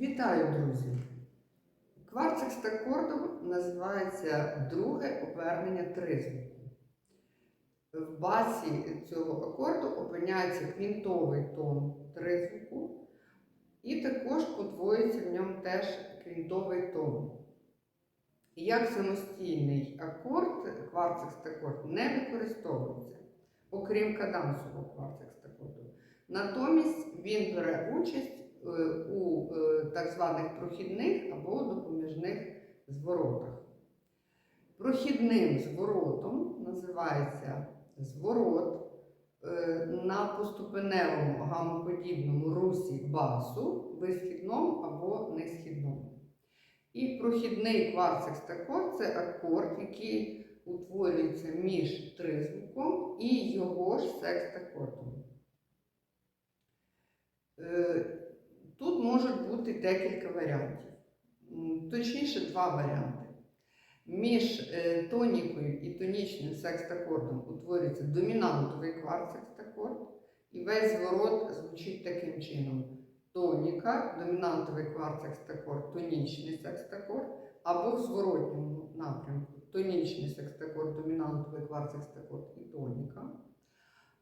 Вітаю, друзі! Кварт секстакордом називається друге обернення тризвуку. В басі цього акорду опиняється квінтовий тон тризвуку, і також подвоюється в ньому теж квінтовий тон. Як самостійний акорд, кварт секстакорд не використовується, окрім кадансового кварт секстакорду. Натомість він бере участь у е, так званих прохідних або допоміжних зворотах. Прохідним зворотом називається зворот е, на поступеневому гамоподібному русі басу, висхідному або несхідному. І прохідний кварт-секстакорд – це акорд, який утворюється між тризвуком і його ж секстакордом. Тут можуть бути декілька варіантів. Точніше, два варіанти. Між е, тонікою і тонічним секстакордом утворюється домінантовий кварт-секстакорд, і весь зворот звучить таким чином: тоніка, домінантовий кварт-секстакорд, тонічний секстакорд, або в зворотньому напрямку тонічний секстакорд, домінантовий кварт-секстакорд і тоніка.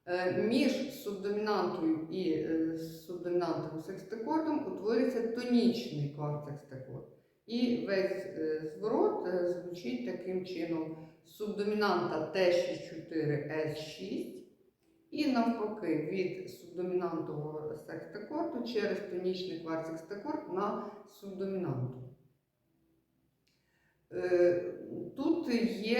Е, Між субдомінантою і е, субдомінантовим секстакордом утворюється тонічний кварт-секстакорд. І весь е, зворот звучить таким чином: субдомінанта Т64 С6, і навпаки від субдомінантового секстакорду через тонічний кварт-секстакорд на субдомінанту. Тут є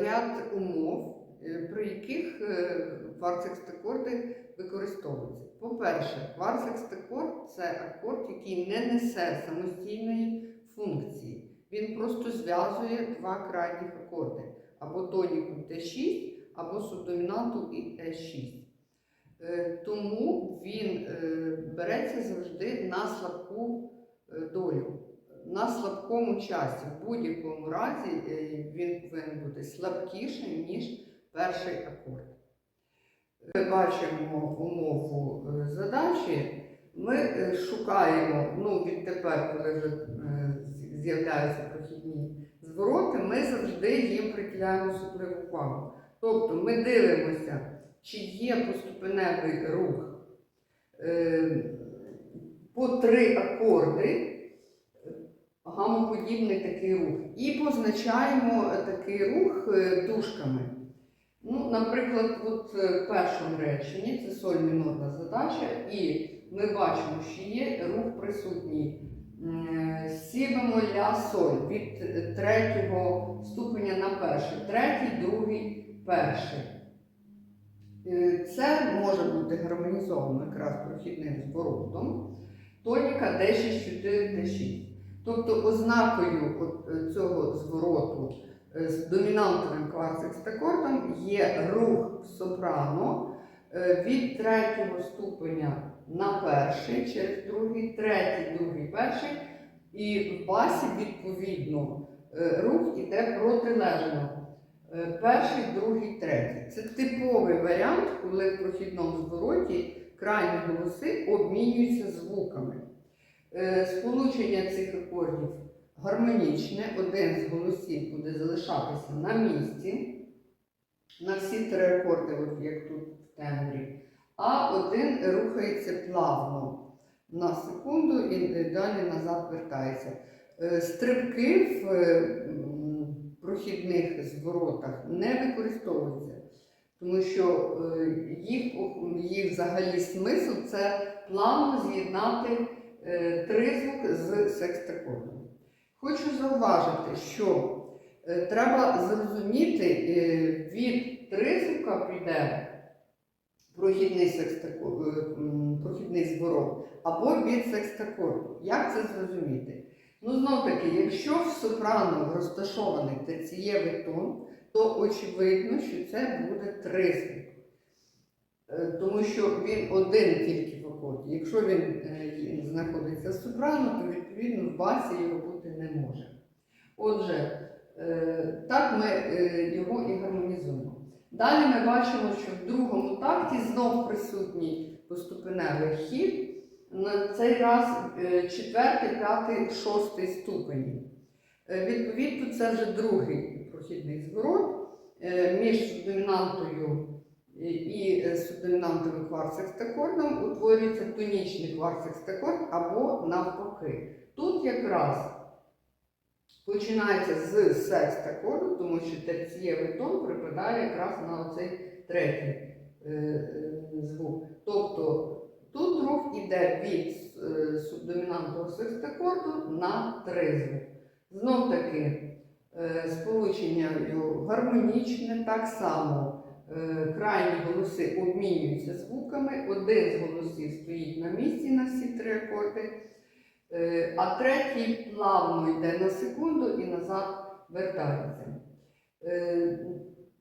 ряд умов, при яких е, кварт-секстакорди використовуються. По-перше, кварт-секстакорд – це акорд, який не несе самостійної функції. Він просто зв'язує два крайніх акорди або тоніку Т6, або субдомінанту і С6. Е, Тому він е, береться завжди на слабку е, долю, на слабкому часі. В будь-якому разі е, він повинен бути слабкішим, ніж перший акорд. Ми бачимо умову е, задачі. Ми е, шукаємо, ну відтепер, коли вже е, з'являються прохідні звороти, ми завжди їм приділяємо особливу увагу. Тобто ми дивимося, чи є поступеневий рух по три акорди, гамоподібний такий рух, і позначаємо такий рух дужками. Ну, наприклад, от е, в першому реченні це соль мінорна задача, і ми бачимо, що є рух присутній. М, Сі ля соль від е, третього ступеня на перший, третій, другий, перший. Е, Це може бути гармонізовано якраз прохідним зворотом. Тоніка D64 T6. Тобто ознакою е, цього звороту е, з домінантовим кварт-секстакордом є рух сопрано е, від третього ступеня на перший через другий, третій, другий, перший. І в басі, відповідно, е, рух іде протилежно. Е, Перший, другий, третій. Це типовий варіант, коли в прохідному звороті крайні голоси обмінюються звуками. Е, Сполучення цих акордів гармонічне, один з голосів буде залишатися на місці, на всі три акорди, от як тут в тембрі, а один рухається плавно на секунду і далі назад вертається. Е, Стрибки в е, прохідних зворотах не використовуються, тому що е, їх, їх взагалі смисл це плавно з'єднати е, тризвук з секстакордом. Хочу зауважити, що е, треба зрозуміти, е, від тризвука піде прохідний, секстако- е, прохідний зворот або від секстакорду. Як це зрозуміти? Ну, знов таки, якщо в сопрано розташований терцієвий тон, то очевидно, що це буде тризвук. Е, Тому що він один тільки в акорді. Якщо він знаходиться в сопрано, то відповідно в басі його бути не може. Отже, е, так ми е, його і гармонізуємо. Далі ми бачимо, що в другому такті знов присутній поступеневий хід, на цей раз е, четвертий, п'ятий, шостий ступені. Відповідно, це вже другий прохідний зворот між субдомінантою і- субдомінантовим кварцекстакордом утворюється тонічний кварцекстакорд або навпаки. Тут якраз починається з секстакорду, тому що терцієвий тон припадає якраз на оцей третій е, е, звук. Тобто тут рух іде від е, субдомінантового секстакорду на тризвук. Знов таки сполучення гармонічне, так само крайні голоси обмінюються звуками, один з голосів стоїть на місці на всі три акорди, а третій плавно йде на секунду і назад вертається. Е,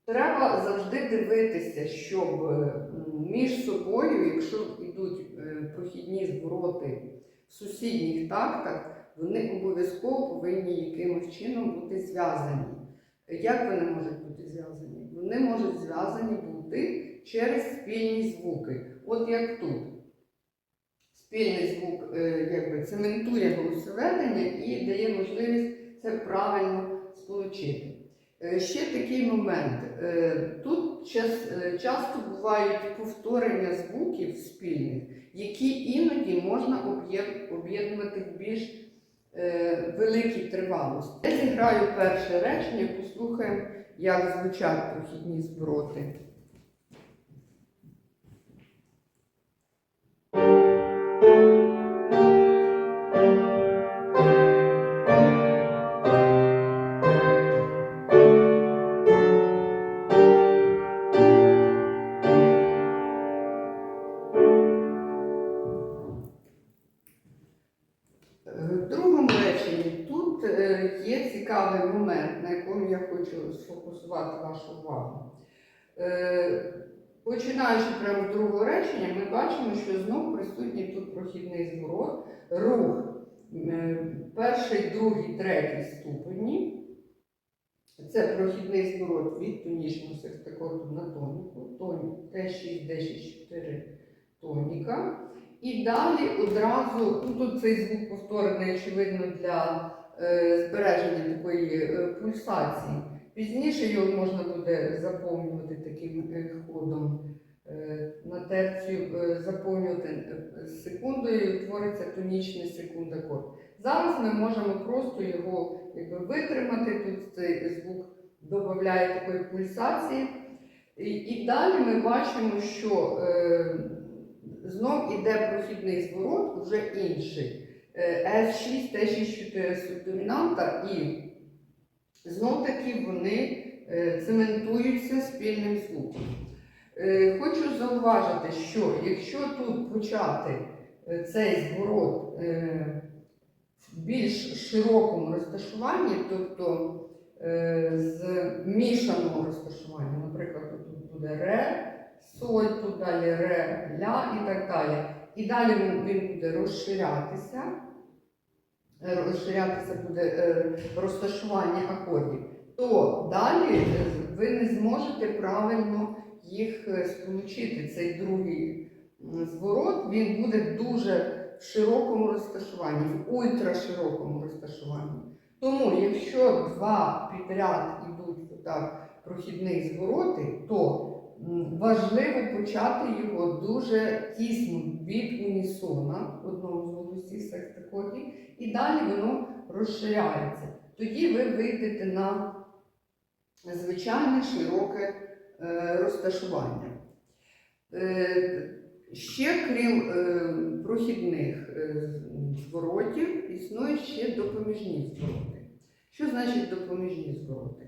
Треба завжди дивитися, щоб е, між собою, якщо йдуть е, прохідні звороти в сусідніх тактах, вони обов'язково повинні якимось чином бути зв'язані. Як вони можуть бути зв'язані? Вони можуть зв'язані бути через спільні звуки. От як тут. Спільний звук е, якби цементує голосоведення і дає можливість це правильно сполучити. Е, Ще такий момент. Е, Тут часто бувають повторення звуків спільних, які іноді можна об'єднувати в більш великій тривалості. Я зіграю перше речення, послухаємо, як звучать прохідні звороти. Починаючи прямо з другого речення, ми бачимо, що знов присутній тут прохідний зворот, рух е, перший, другий, третій ступені. Це прохідний зворот від тонічного секстакорду на тоніку, тонік Т6, Д6, тоніка. І далі одразу, ну тут цей звук повторений, очевидно, для е, збереження такої е, пульсації. Пізніше його можна буде заповнювати таким е, ходом. Е, на терцію е, заповнювати е, секундою і утвориться тонічний секундакорд. Зараз ми можемо просто його якби, витримати. Тут цей звук додає такої пульсації. І, і далі ми бачимо, що е, знов іде прохідний зворот, вже інший. Е, С6, Т6, субдомінанта, і знов таки вони е, цементуються спільним звуком. Е, Хочу зауважити, що якщо тут почати е, цей зворот е, в більш широкому розташуванні, тобто з мішаного розташування, наприклад, тут буде ре, соль, тут далі ре, ля і так далі. І далі він- буде розширятися. Розширятися буде розташування акордів, то далі ви не зможете правильно їх е, сполучити. Цей другий зворот він буде дуже в широкому розташуванні, в ультраширокому розташуванні. Тому, якщо два підряд ідуть отак прохідних звороти, то важливо почати його дуже тісно від унісона одного з голосів секстакордів, і далі воно розширяється. Тоді ви вийдете на звичайне широке розташування. Е, Ще крім е, прохідних е, зворотів, існують ще допоміжні звороти. Що значить допоміжні звороти?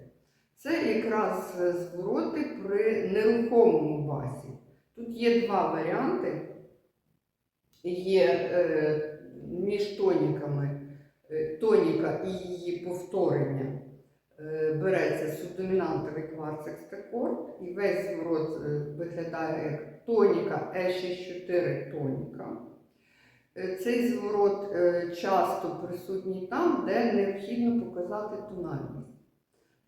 Це якраз е, звороти при нерухомому басі. Тут є два варіанти. Є е, між тоніками е, тоніка і її повторення е, береться субдомінантовий кварцекстакорд, і весь зворот е, виглядає як тоніка Е64 тоніка. Е, Цей зворот е, часто присутній там, де необхідно показати тональність.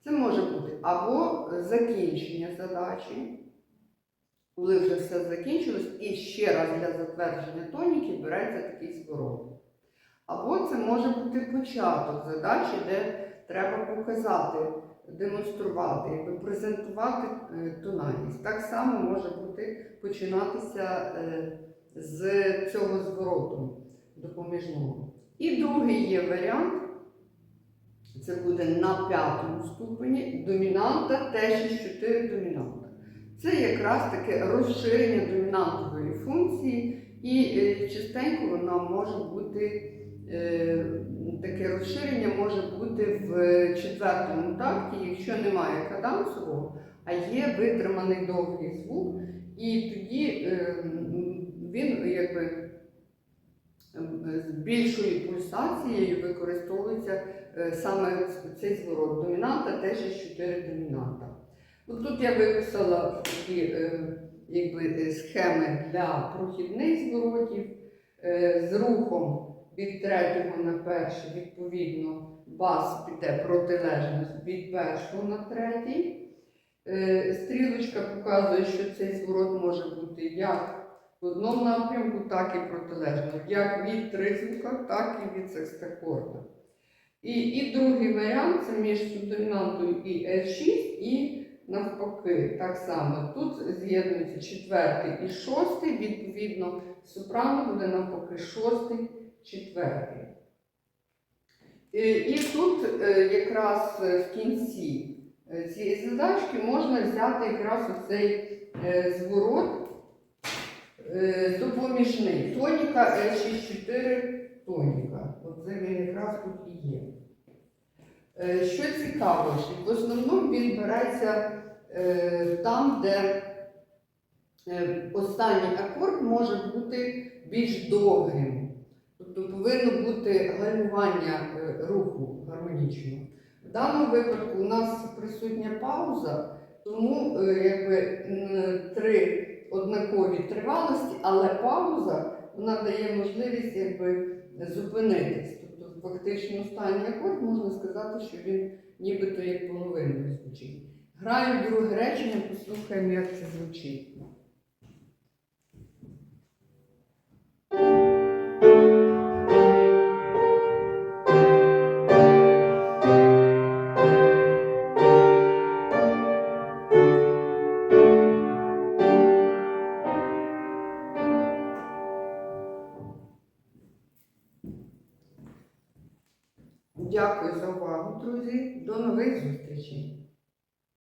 Це може бути або закінчення задачі, коли вже все закінчилось, і ще раз для затвердження тоніки береться такий зворот. Або це може бути початок задачі, де треба показати, демонструвати, презентувати е, тональність. Так само може бути починатися е, з цього звороту допоміжного. І другий є варіант. Це буде на п'ятому ступені домінанта Т64 домінанта. Це якраз таке розширення домінантової функції, і е, частенько вона може бути, таке розширення може бути в четвертому такті, якщо немає кадансового, а є витриманий довгий звук, і тоді е, він якби е, з більшою пульсацією використовується е, саме цей зворот домінанта, теж є 4 домінанта. От тут я виписала такі е, якби, е, схеми для прохідних зворотів е, з рухом від третього на перший, відповідно, бас піде протилежність від першого на третій. Е, Стрілочка показує, що цей зворот може бути як в одному напрямку, так і протилежно, як від тризвука, так і від секстакорда. І, і другий варіант це між субдомінантою і L6 і навпаки, так само. Тут з'єднується четвертий і шостий, відповідно, сопрано буде навпаки шостий, четвертий. І, і тут е, якраз е, в кінці е, цієї задачки можна взяти якраз оцей е, зворот е, допоміжний. Тоніка L64 тоніка. Оце він якраз тут і є. Е, Що цікаво, в основному він береться е, там, де е, останній акорд може бути більш довгим. Тобто повинно бути гальмування е, руху гармонічного. В даному випадку у нас присутня пауза, тому е, якби три однакові тривалості, але пауза вона дає можливість якби зупинитись. Тобто фактично останній акорд можна сказати, що він нібито як половиною звучить. Граю друге речення, послухаємо, як це звучить.